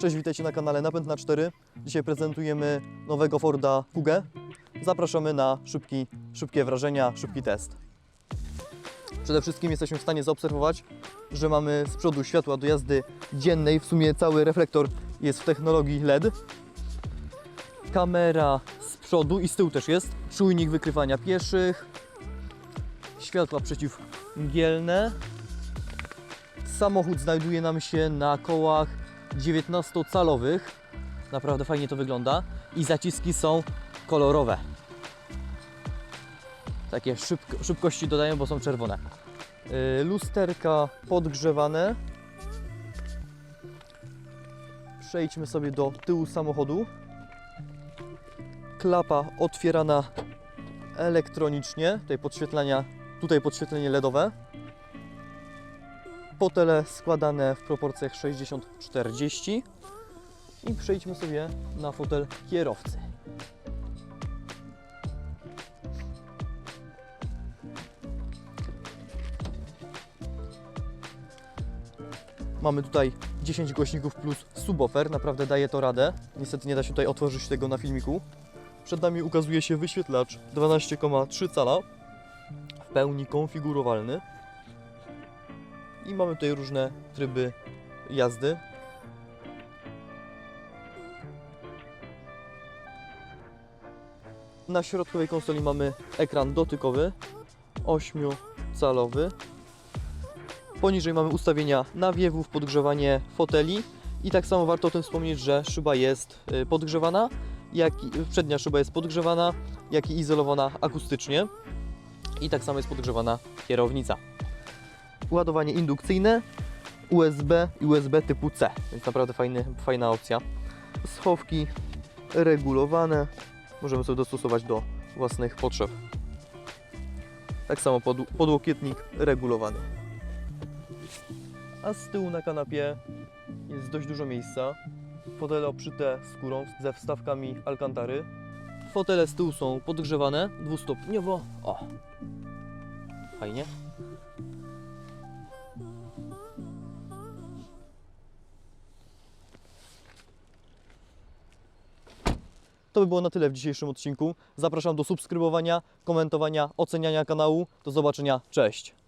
Cześć, witajcie na kanale Napęd na 4. Dzisiaj prezentujemy nowego Forda Kugę. Zapraszamy na szybki, szybkie wrażenia, szybki test. Przede wszystkim jesteśmy w stanie zaobserwować, że mamy z przodu światła do jazdy dziennej. W sumie cały reflektor jest w technologii LED. Kamera z przodu i z tyłu też jest. Czujnik wykrywania pieszych. Światła przeciwmgielne. Samochód znajduje nam się na kołach 19-calowych. Naprawdę fajnie to wygląda. I zaciski są kolorowe. Takie szybko, szybkości dodają, bo są czerwone. Yy, lusterka podgrzewane. Przejdźmy sobie do tyłu samochodu. Klapa otwierana elektronicznie. Tutaj podświetlenia, tutaj podświetlenie LEDowe fotele składane w proporcjach 60-40 i przejdźmy sobie na fotel kierowcy. Mamy tutaj 10 głośników plus subwoofer, naprawdę daje to radę. Niestety nie da się tutaj otworzyć tego na filmiku. Przed nami ukazuje się wyświetlacz 12,3 cala w pełni konfigurowalny. I mamy tutaj różne tryby jazdy. Na środkowej konsoli mamy ekran dotykowy 8-calowy. Poniżej mamy ustawienia nawiewów, podgrzewanie foteli i tak samo warto o tym wspomnieć, że szyba jest y, podgrzewana, jak przednia szyba jest podgrzewana, jak i izolowana akustycznie i tak samo jest podgrzewana kierownica ładowanie indukcyjne, USB i USB typu C, więc naprawdę fajny, fajna opcja. Schowki regulowane, możemy sobie dostosować do własnych potrzeb. Tak samo pod, podłokietnik regulowany. A z tyłu na kanapie jest dość dużo miejsca. Fotele obszyte skórą ze wstawkami Alcantary. Fotele z tyłu są podgrzewane dwustopniowo. O! Fajnie. To by było na tyle w dzisiejszym odcinku. Zapraszam do subskrybowania, komentowania, oceniania kanału. Do zobaczenia. Cześć!